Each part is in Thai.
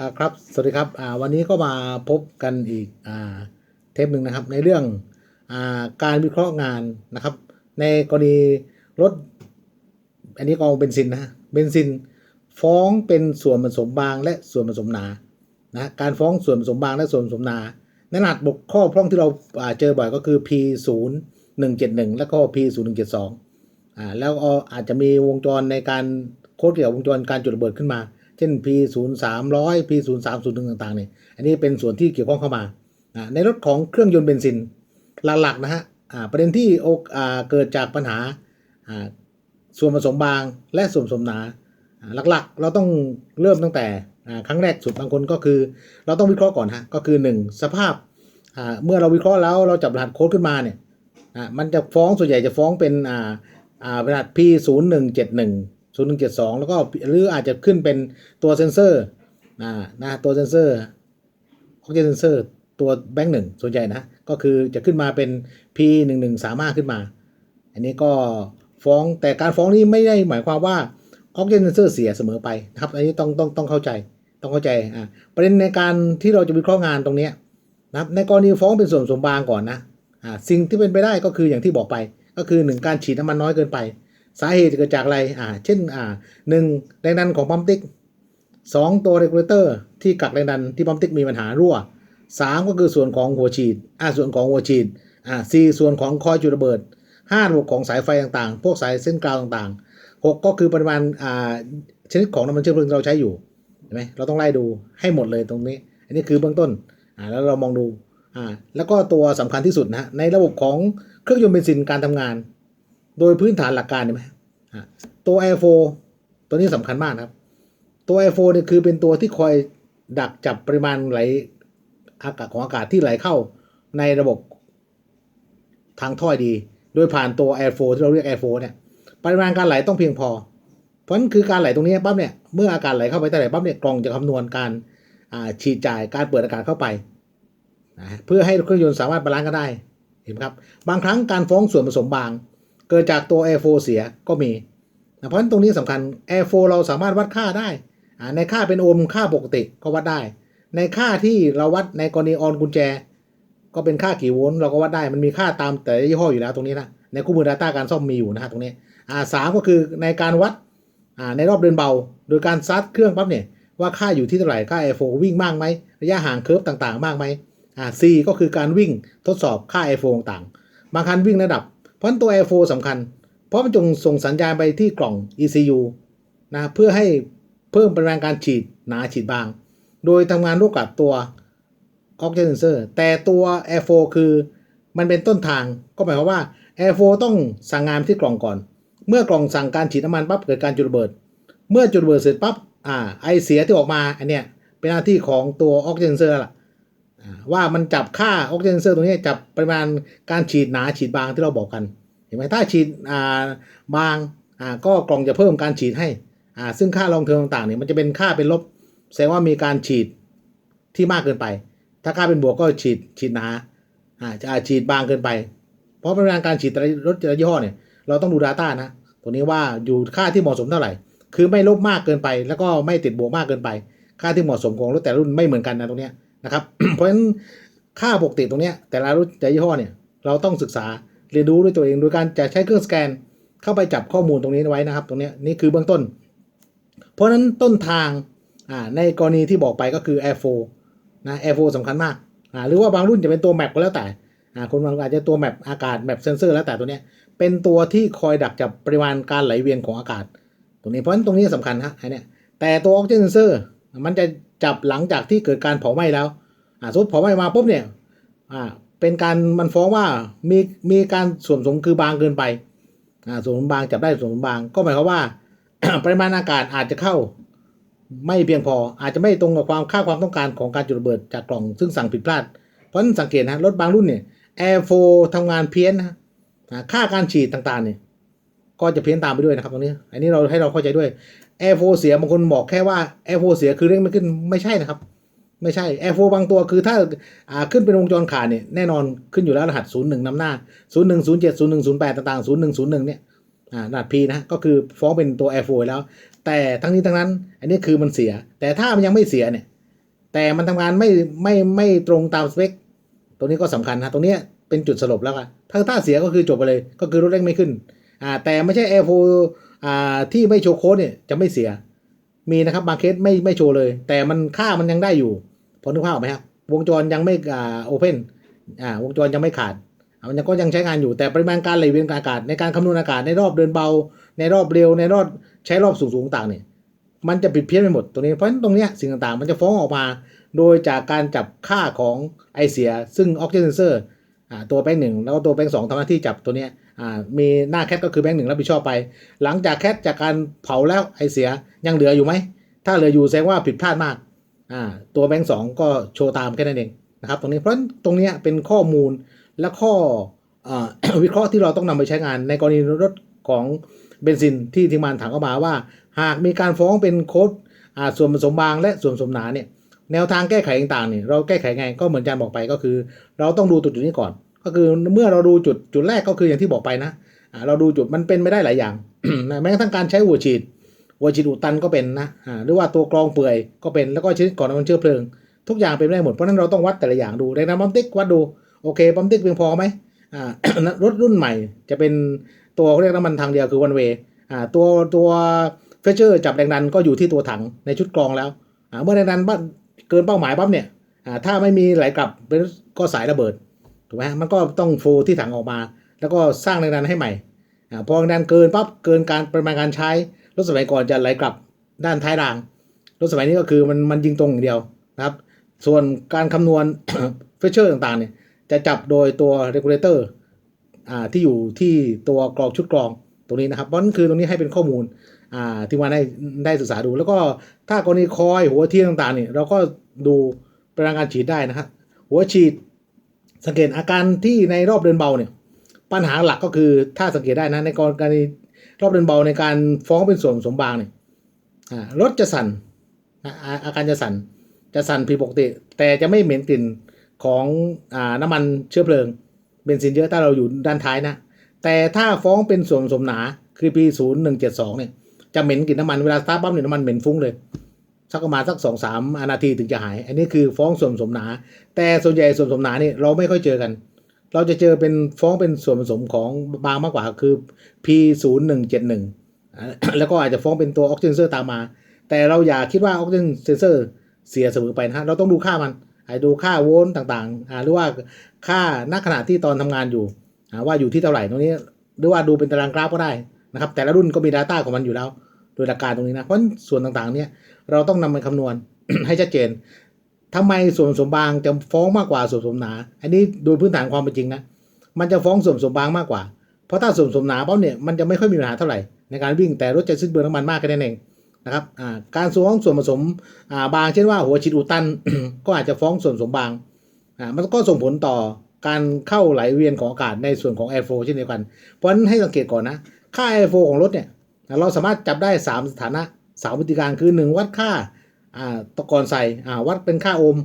่าครับ สวัสดีครับอ่าวันนี้ก็มาพบกันอีกอ่าเทปหนึ่งนะครับ ในเรื่องอ่าการวิเคราะห์งานนะครับ ในกรณีรถ อันนี้กองเบนซินนะเบนซิน ฟ้องเป็นส่วนผสมบางและส่วนผสมหนานะการฟ้องส่วนผสมบางและส่วนผสมหนาในรหัสบกข้อพร่องที่เราอ่าเจอบ่อยก็คือ P 0 1 7 1 แล้วก็ P 0 1 7 2อ่าแล้วอาจจะมีวงจรในการโค้ดเกี่ยวกับวงจรการจุดระเบิดขึ้นมา เช่น P 0 3 0 0 P 0 3 0 1ต่างๆเนี่ยอันนี้เป็นส่วนที่เกี่ยวข้องเข้ามา ในรถของเครื่องยนต์เบนซินหลักๆนะฮะประเด็นที่อกเกิดจากปัญหาส่วนผสมบางและส่วนผสมหนา หลักๆ เราต้องเริ่มตั้งแต่ครั้งแรกสุดบางคนก็คือ เราต้องวิเคราะห์ก่อนฮะก็คือ 1 สภาพเมื่อเราวิเคราะห์แล้วเราจับรหัสโค้ดขึ้นมาเนี่ยมันจะฟ้องส่วนใหญ่จะฟ้องเป็นรหัส P 0 1 7 1 0 1 7 2แล้วก็หรืออาจจะขึ้นเป็นตัวเซนเซอร์อ่านะตัวเซนเซอร์ออกเจนเซนเซอร์ตัวแบงค์หนึ่งส่วนใหญ่นะ ก็คือจะขึ้นมาเป็น P 1 1 3 5ขึ้นมา อันนี้ก็ฟ้องแต่การฟ้องนี้ไม่ได้หมายความว่าออกเจนเซอร์เสียเสมอไปนะครับ อันนี้ต้องต้องต้องเข้าใจต้องเข้าใจอ่าประเด็นในการที่เราจะวิเคราะห์งานตรงนี้นะครับในกรณีฟ้องเป็นส่วนสมบางก่อนนะอ่าสิ่งที่เป็นไปได้ก็คืออย่างที่บอกไป ก็คือหนึ่งการฉีดน้ำมันน้อยเกินไป สาเหตุเกิดจากอะไรอ่าเช่นอ่าหนึ่งแรงดันของปั๊มติ๊กสองตัวเรกูเลเตอร์ที่กักแรงดันที่ปั๊มติ๊กมีปัญหารั่วสามก็คือส่วนของหัวฉีดอ่าส่วนของหัวฉีดอ่าสี่ส่วนของคอยจุดระเบิดห้าระบบของสายไฟต่างๆ พวกสายเส้นกลาวต่างๆหกก็คือปริมาณอ่าชนิดของน้ำมันเชื้อเพลิงเราใช้อยู่เห็นไหมเราต้องไล่ดูให้หมดเลยตรงนี้ อันนี้คือเบื้องต้นอ่าแล้วเรามองดูอ่าแล้วก็ตัวสำคัญที่สุดนะฮะในระบบของเครื่องยนต์เบนซินการทำงาน โดยพื้นฐานหลักการเห็นไหมตัว Air 4ตัวนี้สำคัญมากครับ ตัว Air 4เนี่ยคือเป็นตัวที่คอยดักจับปริมาณไหลอากาศของอากาศที่ไหลเข้าในระบบทางท่อดี โดยผ่านตัว Air 4ที่เราเรียก Air 4เนี่ยปริมาณการไหลต้องเพียงพอ เพราะนั้นคือการไหลตรงนี้ปั๊บเนี่ยเมื่ออากาศไหลเข้าไปแต่ไหนปั๊บเนี่ยกล่องจะคำนวณการฉีดจ่ายการเปิดอากาศเข้าไปนะเพื่อให้เครื่องยนต์สามารถบาลานซ์กันได้เห็นไหมครับ บางครั้งการฟ้องส่วนผสมบาง เกิดจากตัว Air 4เสียก็มีนะเพราะฉะนั้นตรงนี้สำคัญ Air 4เราสามารถวัดค่าได้ ในค่าเป็นโอห์มค่าปกติก็วัดได้ ในค่าที่เราวัดในกรณีออนกุญแจ ก็เป็นค่ากี่โวลต์เราก็วัดได้มันมีค่าตามแต่ยี่ห้ออยู่แล้วตรงนี้นะในคู่มือ Data การซ่อมมีอยู่นะฮะตรงนี้อ่าสามก็คือในการวัดอ่าในรอบเดินเบา โดยการซัดเครื่องปั๊บเนี่ยว่าค่าอยู่ที่เท่าไหร่ค่า Air 4วิ่งมากไหมระยะห่างเคิร์ฟต่างๆ มากไหมอ่า C ก็คือการวิ่งทดสอบค่า Air 4ต่างๆบางคันวิ่งระดับ เพราะฉะนั้นตัว Air 4สำคัญ เพราะมันจงส่งสัญญาณไปที่กล่อง ECU นะเพื่อให้เพิ่มปริมาณการฉีดหนาฉีดบาง โดยทำงานร่วมกับตัว Oxygen Sensor แต่ตัว Air 4คือมันเป็นต้นทางก็หมายความว่า Air 4ต้องสั่งงานที่กล่องก่อน เมื่อกล่องสั่งการฉีดน้ำมันปั๊บเกิดการจุดระเบิด เมื่อจุดระเบิดเสร็จปั๊บอ่าไอเสียที่ออกมาอันเนี้ยเป็นหน้าที่ของตัว Oxygen Sensor ล่ะ ว่ามันจับค่า Oxygen Sensor ตรงนี้จับปริมาณการฉีดหนาฉีดบางที่เราบอกกัน เห็นไหมถ้าฉีดาบางาก็กล่องจะเพิ่มการฉีดให้ ซึ่งค่าลองเทอมต่างๆเนี่ยมันจะเป็นค่าเป็นลบ แสดงว่ามีการฉีดที่มากเกินไป ถ้าค่าเป็นบวกก็ฉีดฉีดหนาจะฉีดบางเกินไป เพราะปริมาณการฉีดแต่ละรถแต่ละยี่ห้อเนี่ยเราต้องดู Data นะ ตัวนี้ว่าอยู่ค่าที่เหมาะสมเท่าไหร่ คือไม่ลบมากเกินไป แล้วก็ไม่ติดบวกมากเกินไป ค่าที่เหมาะสมของรถแต่รุ่นไม่เหมือนกันนะตรงเนี้ย นะครับ เพราะฉะนั้นค่าปกติตรงนี้แต่ละรุ่นแต่ยี่ห้อเนี่ยเราต้องศึกษาเรียนรู้ด้วยตัวเองโดยการจะใช้เครื่องสแกนเข้าไปจับข้อมูลตรงนี้ไว้นะครับ ตรงนี้นี่คือเบื้องต้น เพราะฉะนั้นต้นทางอ่าในกรณีที่บอกไปก็คือ Air 4นะ Air 4สำคัญมากอ่าหรือว่าบางรุ่นจะเป็นตัวแมปก็แล้วแต่อ่าคนบางอาจจะตัวแมปอากาศแมปเซนเซอร์แล้วแต่ตัวนี้เป็นตัวที่คอยดักจับปริมาณการไหลเวียนของอากาศ ตรงนี้เพราะฉะนั้นตรงนี้สำคัญฮะไอ้เนี่ยแต่ตัวออกซิเจนเซนเซอร์มันจะจับหลังจากที่เกิดการเผาไหม้แล้ว อ่าสมมติผาไหม้มาปุ๊บเนี่ยอ่าเป็นการมันฟ้องว่ามีมีการส่วนผสมคือบางเกินไปอ่าส่วนผสมบางจับได้ส่วนผสมบางก็หมายความว่า ปริมาณอากาศอาจจะเข้า ไม่เพียงพออาจจะไม่ตรงกับความค่าความต้องการของการจุดระเบิดจากกล่องซึ่งสั่งผิดพลาด เพราะนั้นสังเกตนะรถบางรุ่นเนี่ย Air 4ทำงานเพี้ยนนะค่าการฉีดต่างๆเนี่ยก็จะเพี้ยนตามไปด้วยนะครับตรงนี้ อันนี้เราให้เราเข้าใจด้วย Air 4เสียบางคนบอกแค่ว่า Air 4เสียคือเร่งไม่ขึ้นไม่ใช่นะครับ ไม่ใช่ Air 4บางตัวคือถ้าอ่าขึ้นเป็นวงจรขาดเนี่ยแน่นอนขึ้นอยู่แล้วรหัส 01นำหน้า 01 07 01 08 ต่างๆ 01 01 เนี่ยอ่ารหัส P นะก็คือฟ้องเป็นตัว Air 4แล้ว แต่ทั้งนี้ทั้งนั้น อันนี้คือมันเสีย แต่ถ้ามันยังไม่เสียเนี่ย แต่มันทำงานไม่ไม่ไม่ตรงตามสเปคตรงนี้ก็สำคัญนะตรงเนี้ยเป็นจุดสลบแล้วกันถ้าถ้าเสียก็คือจบไปเลย ก็คือรถเร่งไม่ขึ้นอ่าแต่ไม่ใช่ Air 4อ่าที่ไม่โชว์โค้ดเนี่ยจะไม่เสีย มีนะครับบางเคสไม่ไม่โชว์เลย แต่มันค่ามันยังได้อยู่ พอนึกภาพออกไหมครับวงจรยังไม่อ่าโอเพนอ่าวงจรยังไม่ขาดมันยังก็ยังใช้งานอยู่แต่ปริมาณการไหลเวียนอากาศในการคำนวณอากาศในรอบเดินเบา ในรอบเร็วในรอบใช้รอบสูงๆต่างเนี่ยมันจะผิดเพี้ยนไปหมดตรงนี้เพราะฉะนั้นตรงนี้สิ่งต่างๆ มันจะฟ้องออกมา โดยจากการจับค่าของไอเสีย ซึ่งออกซิเจนเซนเซอร์อ่าตัวแบงค์หนึ่งแล้วก็ตัวแบงค์สองทำหน้าที่จับตัวนี้มีหน้าแคทก็คือแบงค์หนึ่งรับผิดชอบไป หลังจากแคทจากการเผาแล้วไอเสียยังเหลืออยู่ไหมถ้าเหลืออยู่แสดงว่าผิดพลาดมาก อ่าตัวแบงค์สองก็โชว์ตามแค่นั้นเองนะครับตรงนี้เพราะตรงนี้เป็นข้อมูลและข้ออวิเคราะห์ที่เราต้องนำไปใช้งานในกรณีรถของเบนซินที่ทีมงานถามเข้ามาว่า หากมีการฟ้องเป็นโค้ดส่วนผสมบางและส่วนผสมหนาเนี่ยแนวทางแก้ไขต่างๆเนี่ยเราแก้ไขไงก็เหมือนอาจารย์บอกไปก็คือ เราต้องดูจุดนี้ก่อน ก็คือเมื่อเราดูจุดจุดแรกก็คืออย่างที่บอกไปนะเราดูจุดมันเป็นไม่ได้หลายอย่างแม้กระทั่งการใช้หัวฉีด หัวฉีดอุดตันก็เป็นนะอ่าหรือว่าตัวกรองเปื่อยก็เป็นแล้วก็ชนิดก่อนน้ำมันเชื้อเพลิง ทุกอย่างเป็นไม่ได้หมดเพราะนั้นเราต้องวัดแต่ละอย่างดูดังนั้นปั๊มติ๊กวัดดูโอเคปั๊มติ๊กเพียงพอไหมอ่ารถรุ่นใหม่จะเป็นตัวเขาเรียกน้ำมันทางเดียวคือวันเวอ่าตัวตัวเฟเชอร์จับแรงดันก็อยู่ที่ตัวถังในชุดกรองแล้วอ่าเมื่อแรงดันบ้าเกินเป้าหมายปั๊บเนี่ยอ่าถ้าไม่มีไหลกลับเป็นก็สายระเบิดถูกไหมมันก็ต้องโฟที่ถังออกมา แล้วก็สร้างแรงดันให้ใหม่อ่าพอแรงดันเกินปั๊บเกินการปริมาณการใช้ รถสมัยก่อนจะไหลกลับด้านท้ายราง รถสมัยนี้ก็คือมันมันยิงตรงอย่างเดียวนะครับ ส่วนการคำนวณเฟเชอร์ต่างๆเนี่ยจะจับโดยตัว regulator อ่าที่อยู่ที่ตัวกรองชุดกรองตรงนี้นะครับเพราะนั่นคือตรงนี้ให้เป็นข้อมูลอ่าที่มาได้ได้ศึกษาดู แล้วก็ถ้ากรณีคอยหัวเทียนต่างๆเนี่ยเราก็ดูปริมาณการฉีดได้นะครับหัวฉีดสังเกตอาการที่ในรอบเดินเบาเนี่ยปัญหาหลักก็คือถ้าสังเกตได้นะในกรณี รอบเดินเบาในการฟ้องเป็นส่วนผสมบางเนี่ยรถจะสั่นอาการจะสั่นจะสั่นผิดปกติ แต่จะไม่เหม็นกลิ่นของอน้ำมันเชื้อเพลิงเบนซินเยอะถ้าเราอยู่ด้านท้ายนะ แต่ถ้าฟ้องเป็นส่วนผสมหนาคือ P 0 1 7 2เนี่ยจะเหม็นกลิ่นน้ำมันเวลาสตาร์ทปั๊บเนี่ยน้ำมันเหม็นฟุ้งเลยสักประมาณสักสองสามนาทีถึงจะหาย อันนี้คือฟ้องส่วนผสมหนา แต่ส่วนใหญ่ส่วนผสมหนานี่เราไม่ค่อยเจอกัน เราจะเจอเป็นฟ้องเป็นส่วนผสมของบางมากกว่าคือ P 0 1 7 1 แล้วก็อาจจะฟ้องเป็นตัวออกซิเจนเซอร์ตามมา แต่เราอย่าคิดว่าออกซิเจนเซอร์เสียเสมอไปนะฮะเราต้องดูค่ามันอาจจะดูค่าโวลต์ต่างๆหรือว่าค่าณขณะที่ตอนทำงานอยู่ ว่าอยู่ที่เท่าไหร่ตรงนี้ หรือว่าดูเป็นตารางกราฟก็ได้นะครับ แต่ละรุ่นก็มี Data ของมันอยู่แล้ว โดยหลักการตรงนี้นะ เพราะส่วนต่างๆ เนี่ย เราต้องนำไปคำนวณให้ชัดเจน ทำไมส่วนผสมบางจะฟ้องมากกว่าส่วนผสมหนา อันนี้โดยพื้นฐานความเป็นจริงนะ มันจะฟ้องส่วนผสมบางมากกว่า เพราะถ้าส่วนผสมหนาปั๊บเนี่ยมันจะไม่ค่อยมีปัญหาเท่าไหร่ในการวิ่งแต่รถจะสิ้นเปลืองน้ำมันมากแค่นั้นเองนะครับการฟ้องส่วนผสมาบางเช่นว่าหัวฉีดอุตันก็อาจจะฟ้องส่วนผสมบางอ่ามันก็ส่งผลต่อการเข้าไหลเวียนของอากาศในส่วนของ air flow เช่นเดียวกัน เพราะฉะนั้นให้สังเกตก่อนนะ ค่า air flow ของรถเนี่ยเราสามารถจับได้ 3 สถานะสามวิธีการคือ 1 วัดค่า ตะกอนใส่อ่าวัดเป็นค่าโอห์ม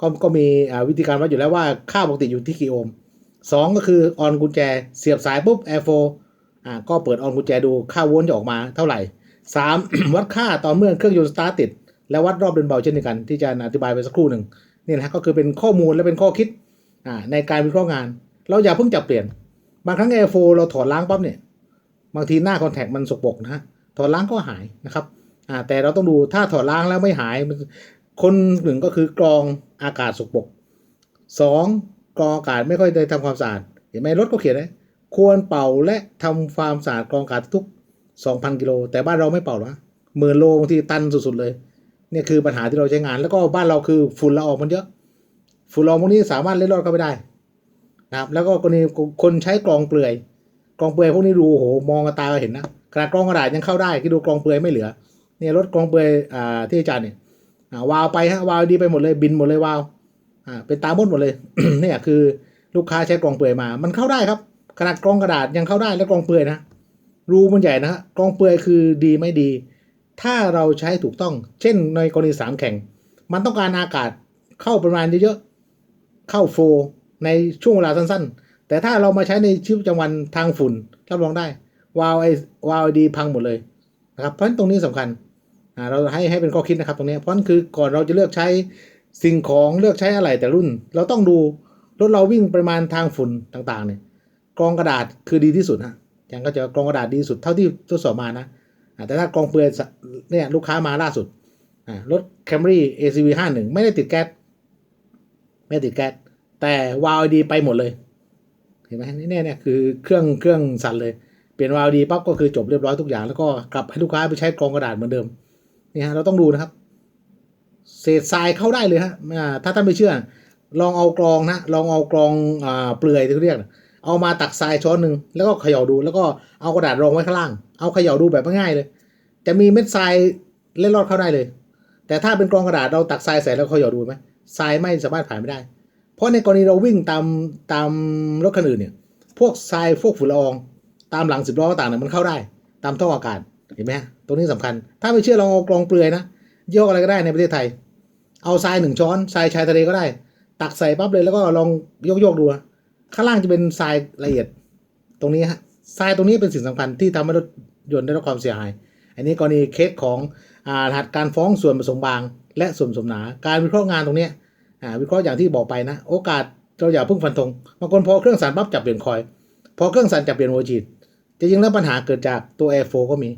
ก็ก็มีอ่าวิธีการวัดอยู่แล้วว่าค่าปกติอยู่ที่กี่โอห์มสองก็คือออนกุญแจเสียบสายปุ๊บ air flow อ่าก็เปิดออนกุญแจดูค่าโวลต์จะออกมาเท่าไหร่สามวัดค่าตอนเมื่อเครื่องยนต์สตาร์ทติด และวัดรอบเดินเบาเช่นเดียวกัน ที่จะอธิบายไปสักครู่หนึ่งนี่นะฮะก็คือเป็นข้อมูลและเป็นข้อคิดอ่าในการวิเคราะห์งาน เราอย่าเพิ่งจับเปลี่ยน บางครั้ง Air 4เราถอดล้างปั๊บเนี่ยบางทีหน้าคอนแทคมันสกปรกนะฮะถอดล้างก็หายนะครับ อ่าแต่เราต้องดูถ้าถอดล้างแล้วไม่หายคนหนึ่งก็คือกรองอากาศสกปรกสองกรองอากาศไม่ค่อยได้ทำความสะอาดเห็นไหมรถก็เขียนนะควรเป่าและทำความสะอาดกรองอากาศทุก 2,000 กิโล แต่บ้านเราไม่เป่านะหมื่นโลบางทีตันสุดๆเลยเนี่ยคือปัญหาที่เราใช้งานแล้วก็บ้านเราคือฝุ่นละอองมันเยอะ ฝุ่นละอองพวกนี้สามารถเล็ดรอดเข้าไปได้นะครับ แล้วก็กรณีคนใช้กรองเปลือยกรองเปลือยพวกนี้ดูโอ้โหมองกับตาก็เห็นนะขนาดกรองกระดาษยังเข้าได้คิดดูกรองเปลือยไม่เหลือ เนี่ยรถกองเปลือยอ่าที่อาจารย์เนี่ยอ่าวาวไปฮะวาวดีไปหมดเลยบินหมดเลยวาวอ่าเป็นตามดหมดเลยเนี่ยคือลูกค้าใช้กองเปลือยมา มันเข้าได้ครับขนาดกรองกระดาษยังเข้าได้แล้วกองเปลือยนะรูมันใหญ่นะฮะกองเปลือยคือดีไม่ดี ถ้าเราใช้ถูกต้อง เช่นในกรณีสามแข่ง มันต้องการอากาศเข้าประมาณเยอะๆเข้าโฟลในช่วงเวลาสั้นๆ แต่ถ้าเรามาใช้ในชีวิตประจำวันทางฝุ่นรับรองได้วาวไอวาวดีพังหมดเลยนะครับเพราะฉะนั้นตรงนี้สำคัญ เราให้ให้เป็นข้อคิดนะครับตรงนี้เพราะนั้นคือก่อนเราจะเลือกใช้สิ่งของเลือกใช้อะไรแต่รุ่น เราต้องดูรถเราวิ่งปริมาณทางฝุ่นต่างๆเนี่ยกรองกระดาษคือดีที่สุดฮะยังก็จะกรองกระดาษดีสุดเท่าที่ทดสอบมานะแต่ถ้ากรองเปลือยเนี่ยลูกค้ามาล่าสุดรถ Camry ACV 51ไม่ได้ติดแก๊สไม่ไติดแก๊สแต่วาล์วดีไปหมดเลย เห็นไหมนี่เนี่ยเนี่ยคือเครื่องเครื่องสั่นเลย เปลี่ยนวาล์วดีปั๊บก็คือจบเรียบร้อยทุกอย่างแล้วก็กลับให้ลูกค้าไปใช้กรองกระดาษเหมือนเดิม นี่ฮะเราต้องดูนะครับ เศษทรายเข้าได้เลยฮะถ้าท่านไม่เชื่อ ลองเอากรองนะลองเอากรองอ่าเปลือยที่เรียกเอามาตักทรายช้อนหนึ่งแล้วก็เขย่าดู แล้วก็เอากระดาษรองไว้ข้างล่าง เอาเขย่าดูแบบง่ายเลย จะมีเม็ดทรายเล็ดลอดเข้าได้เลย แต่ถ้าเป็นกรองกระดาษเราตักทรายใส่แล้วเขย่าดูไหมทรายไม่สามารถผ่านไม่ได้ เพราะในกรณีเราวิ่งตามตามรถคันอื่นเนี่ย พวกทรายพวกฝุ่นละออง ตามหลังสิบล้อต่างๆเนี่ยมันเข้าได้ ตามท่ออากาศ เห็นไหมตรงนี้สำคัญ ถ้าไม่เชื่อลองเอากรองเปลือยนะโยี่ห้อะไรก็ได้ในประเทศไทย เอาทรายหนึ่งช้อนทรายชายทะเลก็ได้ ตักใส่ปั๊บเลยแล้วก็ลองโยกๆดูข้างล่างจะเป็นทรายละเอียด ตรงนี้ฮะทรายตรงนี้เป็นสิ่งสำคัญที่ทำให้รถยนต์ได้รับความเสียหาย อันนี้กรณีเคสของอ่ารหัสการฟ้องส่วนผสมบาง และส่วนผสมหนา การวิเคราะห์งานตรงนี้อ่าวิเคราะห์อย่างที่บอกไปนะ โอกาสเราอย่าเพิ่งฟันธงบางคนพอเครื่องสั่นปั๊บจับเปลี่ยนคอย พอเครื่องสั่นจับเปลี่ยนโวจีดจริงแล้วปัญหาเกิดจากตัว Air 4ก็มี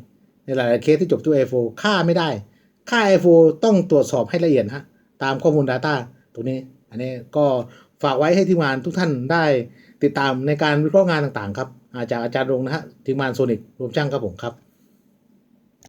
ในหลายๆเคสที่จบตัว Air 4ค่าไม่ได้ ค่า Air 4ต้องตรวจสอบให้ละเอียดฮะตามข้อมูล Data ตรงนี้ อันนี้ก็ฝากไว้ให้ทีมงานทุกท่านได้ติดตามในการวิเคราะห์งานต่างๆ ครับอาจากอาจารย์รงนะฮะทีมงานโซนิกรวมช่างครับผมครับ